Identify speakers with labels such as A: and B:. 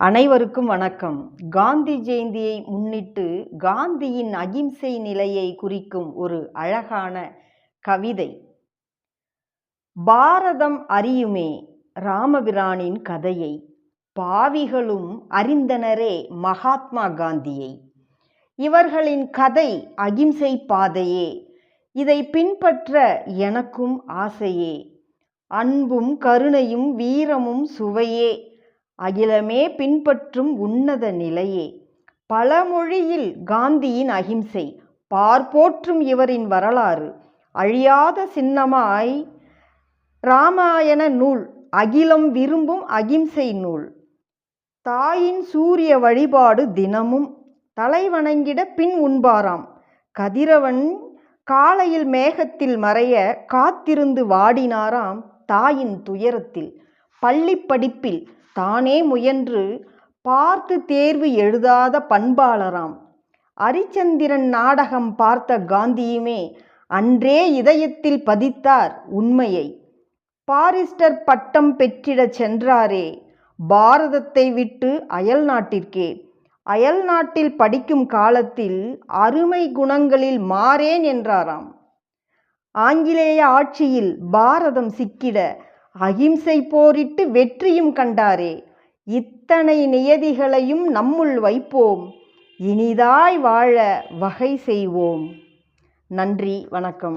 A: அனைவருக்கும் வணக்கம். காந்தி ஜெயந்தியை முன்னிட்டு காந்தியின் அகிம்சை நிலையை குறிக்கும் ஒரு அழகான கவிதை. பாரதம் அறியுமே ராமபிரானின் கதையை பாவிகளும் அறிந்தனரே மகாத்மா காந்தியை. இவர்களின் கதை அகிம்சை பாதையே இதை பின்பற்ற எனக்கும் ஆசையே. அன்பும் கருணையும் வீரமும் சுவையே அகிலமே பின்பற்றும் உன்னத நிலையே. பழமொழியில் காந்தியின் அகிம்சை. பார்ப்போற்றும் இவரின் வரலாறு. அழியாத சின்னமாய் இராமாயண நூல். அகிலம் விரும்பும் அகிம்சை நூல். தாயின் சூரிய வழிபாடு தினமும். தலை வணங்கிட பின் உண்பாராம். கதிரவன் காலையில் மேகத்தில் மறைய காத்திருந்து வாடினாராம் தாயின் துயரத்தில். பள்ளி படிப்பில் தானே முயன்று பார்த்து தேர்வு எழுதாத பண்பாளராம். அரிச்சந்திரன் நாடகம் பார்த்த காந்தியுமே அன்றே இதயத்தில் பதித்தார் உண்மையை. பாரிஸ்டர் பட்டம் பெற்றிடச் சென்றாரே பாரதத்தை விட்டு அயல் நாட்டிற்கே. அயல் நாட்டில் படிக்கும் காலத்தில் அருமை குணங்களில் மாறேன் என்றாராம். ஆங்கிலேய ஆட்சியில் பாரதம் சிக்கிட அகிம்சை போரிட்டு வெற்றியும் கண்டாரே. இத்தனை நியதிகளையும் நம்முள் வைப்போம். இனிதாய் வாழ வகை செய்வோம். நன்றி வணக்கம்.